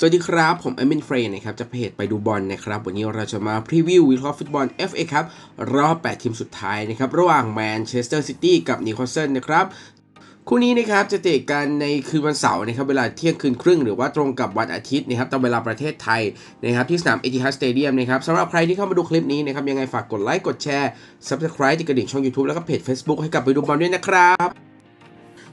สวัสดีครับ ผมเอมินเฟรนนะครับจะเพจไปดูบอลนะครับ วันนี้เราจะมาพรีวิววิเคราะห์ฟุตบอล FA ครับ รอบ 8 ทีมสุดท้ายนะครับ ระหว่างแมนเชสเตอร์ซิตี้กับนิวคาสเซิลนะครับ คู่นี้นะครับจะเตะกันในคืนวันเสาร์นะครับ เวลาเที่ยงคืนครึ่งหรือว่าตรงกับวันอาทิตย์นะครับตามเวลาประเทศไทยนะครับที่สนามเอติฮัดสเตเดียมนะครับสำหรับใครที่เข้ามาดูคลิปนี้นะครับยังไงฝากกดไลค์กดแชร์ Subscribe ที่กระดิ่งช่อง YouTube แล้วก็เพจ Facebook ให้กับไปดูบอลด้วยนะครับ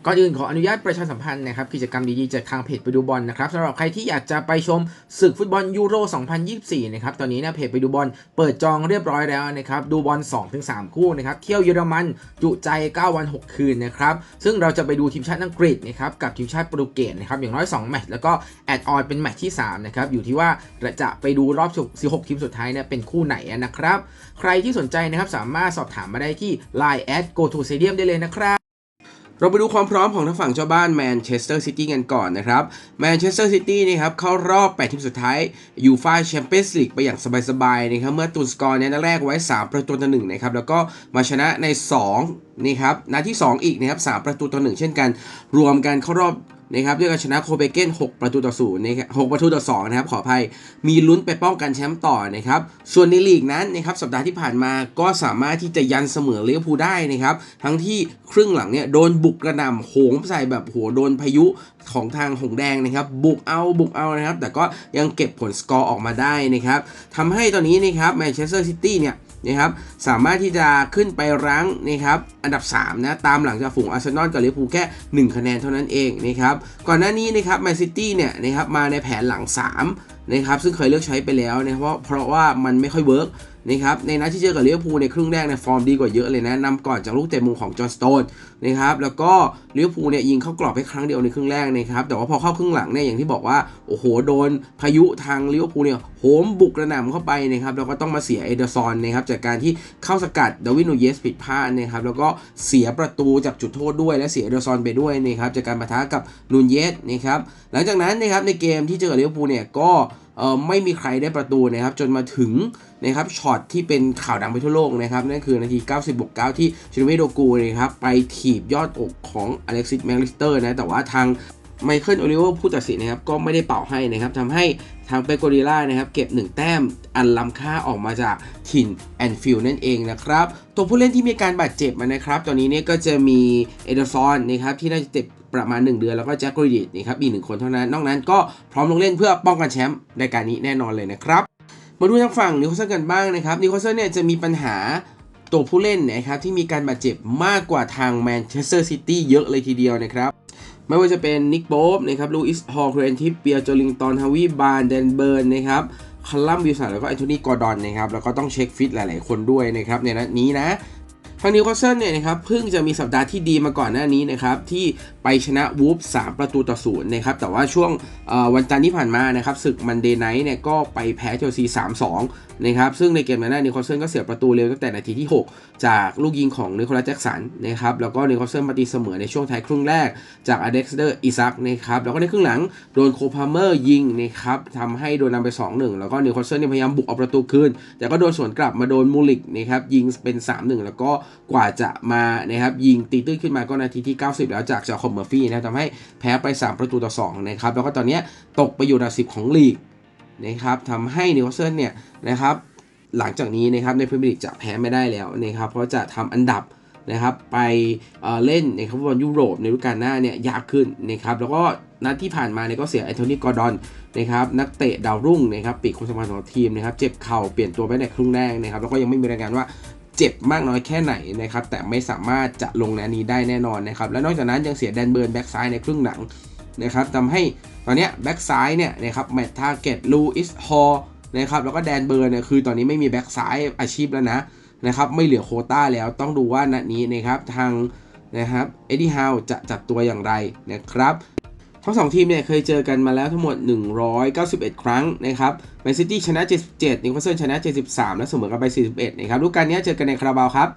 ก่อนอื่นขออนุญาตประชาสัมพันธ์นะครับกิจกรรมดีๆจากทางเพจไปดูบอลนะครับสำหรับใครที่อยากจะไปชมศึกฟุตบอลยูโร 2024 นะครับตอนนี้นะเพจไปดูบอลเปิดจองเรียบร้อยแล้วนะครับดูบอล 2-3 คู่นะครับเที่ยวเยอรมันจุใจ 9 วัน 6 คืนนะครับซึ่งเราจะไปดูทีมชาติอังกฤษนะครับกับทีมชาติโปรตุเกสนะครับอย่างน้อย 2 แมตช์แล้วก็แอดออนเป็นแมตช์ที่3นะครับอยู่ที่ว่าจะไปดูรอบ 16 ทีมสุดท้ายเนี่ยเป็นคู่ไหนนะครับใครที่สนใจนะครับสามารถสอบถามมาได้ที่ Line at go to stadium ได้เลยนะครับ เราไปดูความพร้อมของทางฝั่งเจ้าบ้านแมนเชสเตอร์ซิตี้กันก่อนนะครับแมนเชสเตอร์ซิตี้นะครับเข้ารอบ 8 ทีมสุดท้ายยูฟ่าแชมเปี้ยนส์ลีกไปอย่างสบายๆนะครับเมื่อตุนสกอร์เนี่ยนัดแรกไว้ 3 ประตูต่อหนึ่งนะครับแล้วก็มาชนะใน2นี่ครับนัดที่ 2 อีกนะครับ3ประตูต่อหนึ่งเช่นกัน รวมกันเข้ารอบ นะครับด้วยการชนะโคเปนเกน6 ประตูต่อ0นย์นะครับ6ประตูต่อ2นะครับขออภัยมีลุ้นไปป้องกันแชมป์ต่อนะครับส่วนในลีกนั้นนะครับสัปดาห์ที่ผ่านมาก็สามารถที่จะยันเสมอเลี้ยวภูได้นะครับทั้งที่ครึ่งหลังเนี่ยโดนบุกกระหน่ำโหงใส่แบบโหโดนพายุของทางหงแดงนะครับบุกเอาบุกเอานะครับ แต่ก็ยังเก็บผลสกอร์ออกมาได้นะครับทำให้ตอนนี้นะครับแมนเชสเตอร์ซิตี้เนี่ย นะครับสามารถที่จะขึ้นไปรั้งนะครับอันดับ3นะตามหลังจากฝูงอาร์เซนอลกับลิเวอร์พูลแค่ 1 คะแนนเท่านั้นเองนะครับก่อนหน้านี้นะครับแมนซิตี้เนี่ยนะครับมาในแผนหลัง3นะครับซึ่งเคยเลือกใช้ไปแล้วนะเพราะเพราะว่ามันไม่ค่อยเวิร์ก นะครับในนัดที่เจอกับลิเวอร์พูลในครึ่งแรกในยฟอร์มดีกว่าเยอะเลยนะนำก่อนจากลูกเตะมุมของจอห์นสโตนนะครับแล้วก็ลิเวอร์พูลเนี่ยยิงเข้ากรอบไปครั้งเดียวในครึ่งแรกนะครับแต่ว่าพอเข้าครึ่งหลังเนี่ยอย่างที่บอกว่าโอ้โหโดนพายุทางลิเวอร์พูลเนี่ยโหมบุกกระหน่ำเข้าไปนะครับแล้วก็ต้องมาเสียเอเดอร์ซอนนะครับจากการที่เข้าสกัดดาวินนูเยสผิดพลาดนะครับแล้วก็เสียประตูจากจุดโทษด้วยและเสียเอเดอร์ซอนไปด้วยนะครับจากการปะทะกับนูนเยสนะครับหลังจากนั้นนะครับในเกมที่เจอกับลิเวอร์พูลเนี่ยก็ ไม่มีใครได้ประตูนะครับจนมาถึงนะครับช็อตที่เป็นข่าวดังไปทั่วโลกนะครับนั่นคือนาที 90บวก9ที่ชินเวโดกูนะครับไปถีบยอดอกของอเล็กซิสแมกลิสเตอร์นะแต่ว่าทางไมเคิลโอลิเวอร์ผู้ตัดสินนะครับก็ไม่ได้เป่าให้นะครับทำให้ทางเปโกริล่านะครับเก็บ 1 แต้มอันล้ำค่าออกมาจากถิ่นแอนฟิลนั่นเองนะครับตัวผู้เล่นที่มีการบาดเจ็บนะครับ ตอนนี้เนี่ยก็จะมีเอเดอร์ซอนนะครับที่น่าจะเจ็บประมาณ 1 เดือนแล้วก็แจ็คกริดิตนะครับอีกหนึ่งคนเท่านั้นนอกนั้นก็พร้อมลงเล่นเพื่อป้องกันแชมป์ในการนี้แน่นอนเลยนะครับมาดูทางฝั่งนิวคาสเซิลกันบ้างนะครับนิวคาสเซิลเนี่ยจะมีปัญหาตัวผู้เล่นนะครับที่มีการบาดเจ็บมากกว่าทางแมนเชสเตอร์ซิตี้เยอะเลยทีเดียวนะครับไม่ว่าจะเป็นนิกโป๊บนะครับลูอิสฮอลเครนทิปเปียโจลิงตันฮาวิบานเดนเบิร์นนะครับคาลัมบิวสันแล้วก็แอนโทนีกอร์ดอนนะครับแล้วก็ต้องเช็คฟิตหลาย ๆ คนด้วยนะครับในนัดนี้นะางนิวคาสเซิลเนี่ยนะครับเพิ่งจะมีสัปดาห์ที่ดีมาก่อนหน้านี้นะครับที่ไปชนะวูฟ3ประตูต่อศูนย์นะครับแต่ว่าช่วงวันจันทร์ที่ผ่านมานะครับศึกมันเดย์ไนท์เนี่ยก็ไปแพ้เชลซี3-2นะครับซึ่งในเกมนั้นนิวคาสเซิลก็เสียประตูเร็วตั้งแต่นาทีที่ 6 จากลูกยิงของนิโคลัสแจ็กสันนะครับแล้วก็นิวคาสเซิลมาตีเสมอในช่วงท้ายครึ่งแรกจากอเด็กซ์เดอร์อิซักนะครับแล้วก็ในครึ่งหลังโดนโคพาเมอร์ยิงนะครับทำให้โดนนำไป 2-1 แล้วก็นิวคาสเซิลพยายามบุกเอาประตูคืนแต่ก็โดนสวนกลับมาโดนมูลิกนะครับยิงเป็น 3-1 แล้วก็กว่าจะมานะครับยิงตีตื้นขึ้นมาก็นาทีที่ 90 แล้วจากจาคอมเมอร์ฟี่นะทำให้แพ้ไป 3 ประตูต่อ2นะครับแล้วก็ตอนนี้ตกไปอยู่อันดับ10 ของลีกนะครับทำให้นิวคาสเซิลเนี่ยนะครับหลังจากนี้นะครับในพรีเมียร์ลีกจะแพ้ไม่ได้แล้วนะครับเพราะจะทำอันดับนะครับไปเเล่นในฟุตบอลยุโรปในฤดูกาลหน้าเนี่ยยากขึ้นนะครับแล้วก็นัดที่ผ่านมาเนี่ยก็เสียแอนโทนีกอร์ดอนนะครับนักเตะดาวรุ่งนะครับปีกคนสำคัญของทีมนะครับเจ็บเข่าเปลี่ยนตัวไปในครึ่งแรกนะครับแล้วก็ยังไม่มีรายงานว่า เจ็บมากน้อยแค่ไหนนะครับแต่ไม่สามารถจะลงในนี้ได้แน่นอนนะครับและนอกจากนั้นยังเสียแดนเบิร์นแบ็กซ้ายในครึ่งหลังนะครับทำให้ตอนนี้แบ็กซ้ายเนี่ยนะครับแมตต์ทาร์เก็ตลูอิสฮอลนะครับแล้วก็แดนเบิร์นเนี่ยคือตอนนี้ไม่มีแบ็กซ้ายอาชีพแล้วนะนะครับไม่เหลือโคต้าแล้วต้องดูว่านัดนี้นะครับทางนะครับเอ็ดดี้ฮาวจะจัดตัวอย่างไรนะครับ ทั้งสองทีมเนี่ยเคยเจอกันมาแล้วทั้งหมด 191 ครั้งนะครับแมนซิตี้ชนะ 77นิวคาสเซิลชนะ 73 และเสมอกันไป 41 นะครับรูการนี้เจอกันในคาราบาวครับ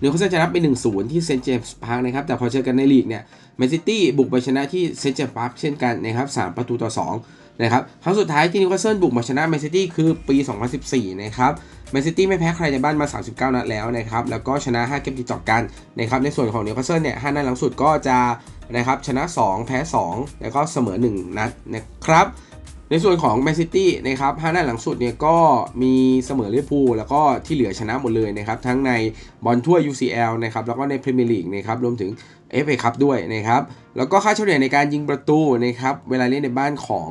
นิวคาสเซิลชนะไป 1-0 ที่เซนต์เจมส์พาร์คนะครับแต่พอเจอกันในลีกเนี่ยแมนซิตี้บุกไปชนะที่เซนต์เจมส์พาร์คเช่นกันนะครับ3ประตูต่อ 2 นะครับครั้งสุดท้ายที่นิวคาสเซิลบุกมาชนะแมนซิตี้คือปี 2014 นะครับแมนซิตี้ไม่แพ้ใครในบ้านมา 39 นัดแล้วนะครับ แล้วก็ชนะ 5 เกมติดต่อกันนะครับในส่วนของนิวคาสเซิลเนี่ย 5 นัดหลังสุดก็จะนะครับชนะ 2 แพ้ 2 แล้วก็เสมอ 1 นัดนะครับในส่วนของแมนซิตี้นะครับห้านัดหลังสุดเนี่ยก็มีเสมอลิเวอร์พูลแล้วก็ที่เหลือชนะหมดเลยนะครับทั้งในบอลถ้วย UCL นะครับแล้วก็ในพรีเมียร์ลีกนะครับรวมถึง FA คัพด้วยนะครับแล้วก็ค่าเฉลี่ยในการยิงประตูนะครับเวลาเล่นในบ้านของ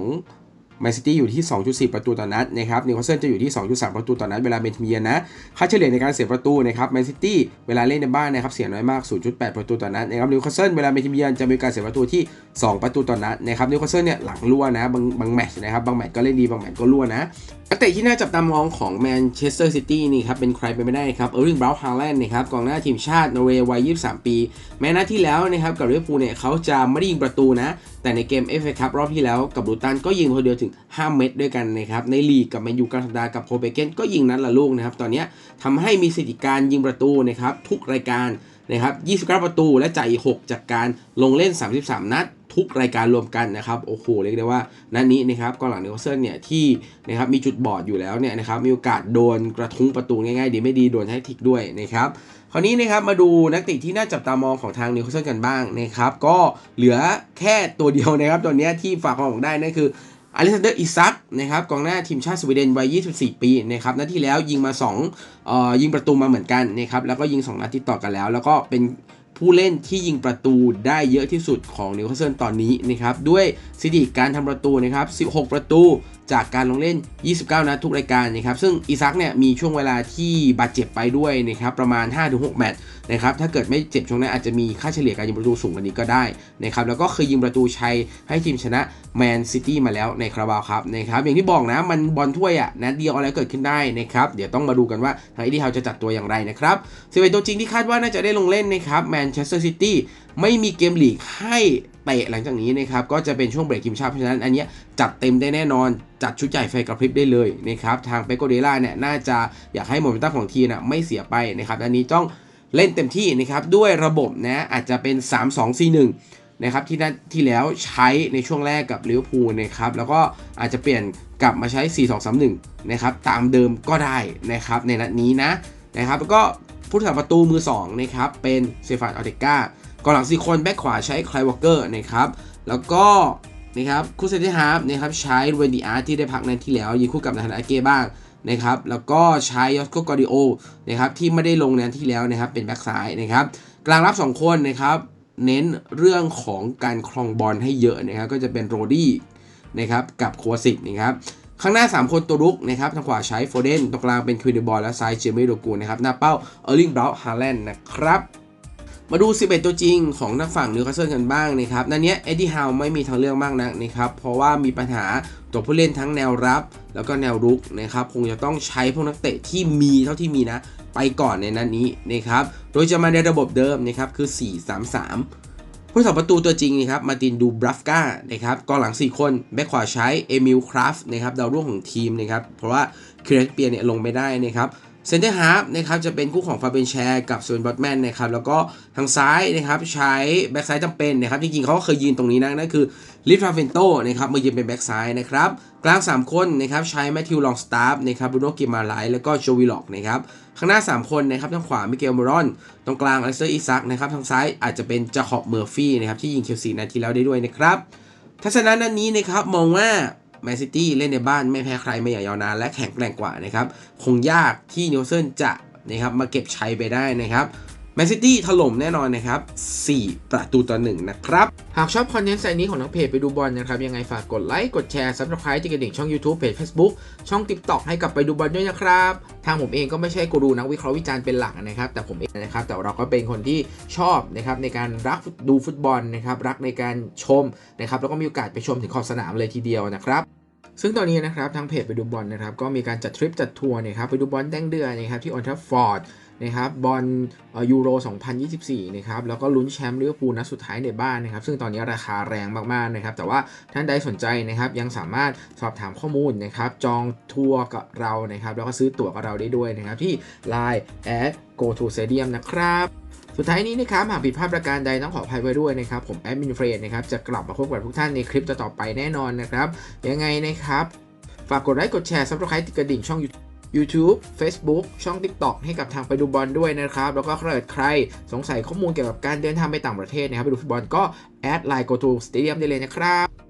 แมนซิตี้อยู่ที่ 2.4 ประตูต่อนัดนะครับนิวคาสเซิลจะอยู่ที่ 2.3 ประตูต่อนัดเวลาเป็นทีมเยือนนะค่าเฉลี่ยในการเสียประตูนะครับแมนซิตี้เวลาเล่นในบ้านนะครับเสียน้อยมาก 0.8 ประตูต่อนัดนะครับนิวคาสเซิลเวลาเป็นทีมเยือนจะมีการเสียประตูที่ 2 ประตูต่อนัดนะครับนิวคาสเซิลเนี่ยหลังรั่วนะบางบางแมตช์นะครับบางแมตช์ก็เล่นดีบางแมตช์ก็รั่วนะนักเตะที่น่าจับตามองของแมนเชสเตอร์ซิตี้นี่ครับเป็นใครไปไม่ได้ครับเออร์ลิงบราวน์ฮาแลนด์นะครับกองหน้าทีมชาตินอร์เวย์วัย 23 ปี แม้หน้าที่แล้วนะครับกับลิเวอร์พูลเนี่ยเขาจะไม่ได้ยิงประตูนะ แต่ในเกม FA คับรอบที่แล้วกับลูตันก็ยิงคนเดียวถึง 5 เม็ดด้วยกันนะครับ ในลีกกับแมนยูกลางสัปดาห์กับโคเปเกนก็ยิงนัดละลูกนะครับ ตอนนี้ทำให้มีสถิติการยิงประตูนะครับทุกรายการนะครับ 29 ประตูและจ่ายอีก6จากการลงเล่น 33 นัด ทุกรายการรวมกันนะครับโอ้โหเรียกได้ว่านัดนี้นะครับกองหลังนิวคาสเซิลเนี่ยที่นะครับมีจุดบอดอยู่แล้วเนี่ยนะครับมีโอกาสโดนกระทุ้งประตูง่ายๆ ดีไม่ดีโดนแฮตทิกด้วยนะครับคราวนี้นะครับมาดูนักเตะที่น่าจับตามองของทางนิวคาสเซิลกันบ้างนะครับก็เหลือแค่ตัวเดียวนะครับตอนนี้ที่ฝากความหวังได้นั่นคืออเล็กซานเดอร์อิซักนะครับกองหน้าทีมชาติสวีเดนวัย 24 ปีนะครับนัดที่แล้วยิงมา2เอ่อยิงประตูมาเหมือนกันนะครับแล้วก็ยิง 2 นัดติดต่อกันแล้ว แล้วก็เป็น ผู้เล่นที่ยิงประตูได้เยอะที่สุดของนิวคาสเซิลตอนนี้นะครับด้วยสถิติการทำประตูนะครับ 16 ประตู จากการลงเล่น 29 นัดทุกรายการนะครับซึ่งอิซักเนี่ยมีช่วงเวลาที่บาดเจ็บไปด้วยนะครับประมาณ 5-6 แมตช์นะครับถ้าเกิดไม่เจ็บช่วงนั้นอาจจะมีค่าเฉลี่ยการยิงประตูสูงกว่านี้ก็ได้นะครับแล้วก็เคยยิงประตูชัยให้ทีมชนะแมนซิตี้มาแล้วในคาราบาวครับนะครับอย่างที่บอกนะมันบอลถ้วยอะนัดเดียวอะไรเกิดขึ้นได้นะครับเดี๋ยวต้องมาดูกันว่าทางอีดีเฮาจะจัดตัวอย่างไรนะครับสิบเอ็ดตัวจริงที่คาดว่าน่าจะได้ลงเล่นนะครับแมนเชสเตอร์ซิตี้ไม่มีเกมลีกให้ เตะหลังจากนี้นะครับก็จะเป็นช่วงเบรกทีมชาติเพราะฉะนั้นอันนี้จัดเต็มได้แน่นอนจัดชุดใหญ่ไฟกระพริบได้เลยนะครับทางเปโกเดล่าเนี่ยน่าจะอยากให้โมเมนตัมของทีนะไม่เสียไปนะครับอันนี้ต้องเล่นเต็มที่นะครับด้วยระบบนะอาจจะเป็น 3-2-4-1นะครับที่นัดที่แล้วใช้ในช่วงแรกกับลิเวอร์พูลนะครับแล้วก็อาจจะเปลี่ยนกลับมาใช้ 4-2-3-1 นะครับตามเดิมก็ได้นะครับในนัดนี้นะนะครับแล้วก็ผู้สาประตูมือ2นะครับเป็นเซฟานออเตกา กองหลังสี่คนแบ็คขวาใช้ไคลวอเกอร์นะครับแล้วก็นะครับคู่เซนเตอร์ฮาร์ฟนะครับใช้เวนดีอาร์ที่ได้พักในที่แล้วยิงคู่กับนาธานอาเก้บ้างนะครับแล้วก็ใช้ยอสโกกอริโอนะครับที่ไม่ได้ลงในที่แล้วนะครับเป็นแบ็คซ้ายนะครับกลางรับ 2 คนนะครับเน้นเรื่องของการครองบอลให้เยอะนะครับก็จะเป็นโรดี้นะครับกับโควสิกนะครับข้างหน้า 3 คนตัวรุกนะครับทางขวาใช้โฟเดนตรงกลางเป็นควินเดบอลและซ้ายเจมี่โดกูนะครับหน้าเป้าเออร์ลิงบราวน์ฮาแลนด์นะครับ มาดู 11 ตัวจริงของนักฝั่งนิวคาสเซิลกันบ้างนะครับนันเนี้ยเอ็ดดี้ฮาวไม่มีทางเลือกมากนักนะครับ เพราะว่ามีปัญหาตัวผู้เล่นทั้งแนวรับ แล้วก็แนวรุกนะครับ คงจะต้องใช้พวกนักเตะที่มีเท่าที่มีนะ ไปก่อนในนั้นนี้นะครับ โดยจะมาในระบบเดิมนะครับ คือ 4-3-3ผู้สาประตูตัวจริงนะครับมาตินดูบรัฟกานะครับกองหลัง 4 คนแบ็คขวาใช้เอมิลคราฟนะครับดาวรุ่งของทีมนะครับเพราะว่าคิเรนเปียเนี่ยลงไม่ได้นะครับ เซนเตอร์ฮาร์ฟนะครับจะเป็นคู่ของฟาเบนแชร์กับส่วนบอตแมนนะครับแล้วก็ทางซ้ายนะครับใช้แบ็กซ้ายจำเป็นนะครับจริงๆเขาก็เคยยืนตรงนี้นะนั่นคือลิฟราเฟนโตนะครับมายืนเป็นแบ็กซ้ายนะครับกลาง 3 คนนะครับใช้แมทธิวลองสตาร์ฟนะครับบูโนกิมาไลแล้วก็โจวิล็อกนะครับข้างหน้า 3 คนนะครับทางขวามิเกลมอรอน ตรงกลางอเล็กเซอร์อิซักนะครับทางซ้ายอาจจะเป็นจาคอบเมอร์ฟี่นะครับที่ยิงเชลซีนาทีแล้วได้ด้วยนะครับทัศนะนั้นนี้นะครับมองว่า แมนซิตี้เล่นในบ้านไม่แพ้ใครมาอย่างยาวนานและแข็งแกร่งกว่านะครับ คงยากที่นิวเซนจะนะครับมาเก็บชัยไปได้นะครับแมนซิตี้ถล่มแน่นอนนะครับ 4 ประตูต่อหนึ่งนะครับ หากชอบคอนเทนต์ไซนี้ของนักเพจไปดูบอลนะครับ ยังไงฝากกดไลค์ กดแชร์ ซับสไครต์ที่กระดิ่งช่อง YouTube เพจ Facebook ช่อง TikTok ให้กับไปดูบอลด้วยนะครับ ทางผมเองก็ไม่ใช่กูรูนักวิเคราะห์วิจารณ์เป็นหลักนะครับ แต่ผมเองนะครับ แต่เราก็เป็นคนที่ชอบนะครับในการรักดูฟุตบอลนะครับ รักในการชมนะครับ แล้วก็มีโอกาสไปชมถึงขอบสนามเลยทีเดียวนะครับ ซึ่งตอนนี้นะครับทางเพจไปดูบอลนะครับก็มีการจัดทริปจัดทัวร์นะครับไปดูบอลแดงเดือนนะครับที่ออนทัฟฟอร์ด นะครับบอลยูโร 2024 นะครับแล้วก็ลุ้นแชมป์ลิเวอร์พูลนัดสุดท้ายในบ้านนะครับซึ่งตอนนี้ราคาแรงมากๆนะครับแต่ว่าท่านใดสนใจนะครับยังสามารถสอบถามข้อมูลนะครับจองทัวร์กับเรานะครับแล้วก็ซื้อตั๋วกับเราได้ด้วยนะครับที่ Line at go to stadium นะครับสุดท้ายนี้นะครับหากผิดพลาดประการใดต้องขออภัยไว้ด้วยนะครับ ผมแอดมินเฟรนนะครับจะกลับมาพบกับทุกท่านในคลิปต่อๆไปแน่นอนนะครับ ยังไงนะครับ ฝากกดไลค์กดแชร์ซับสไครต์ติดกระดิ่งช่อง YouTube Facebook ช่อง TikTok ให้กับทางไปดูบอลด้วยนะครับ แล้วก็ถ้าเกิดใครสงสัยข้อมูลเกี่ยวกับการเดินทางไปต่างประเทศนะครับ ไปดูฟุตบอลก็แอดไลน์ go to stadium ได้เลยนะครับ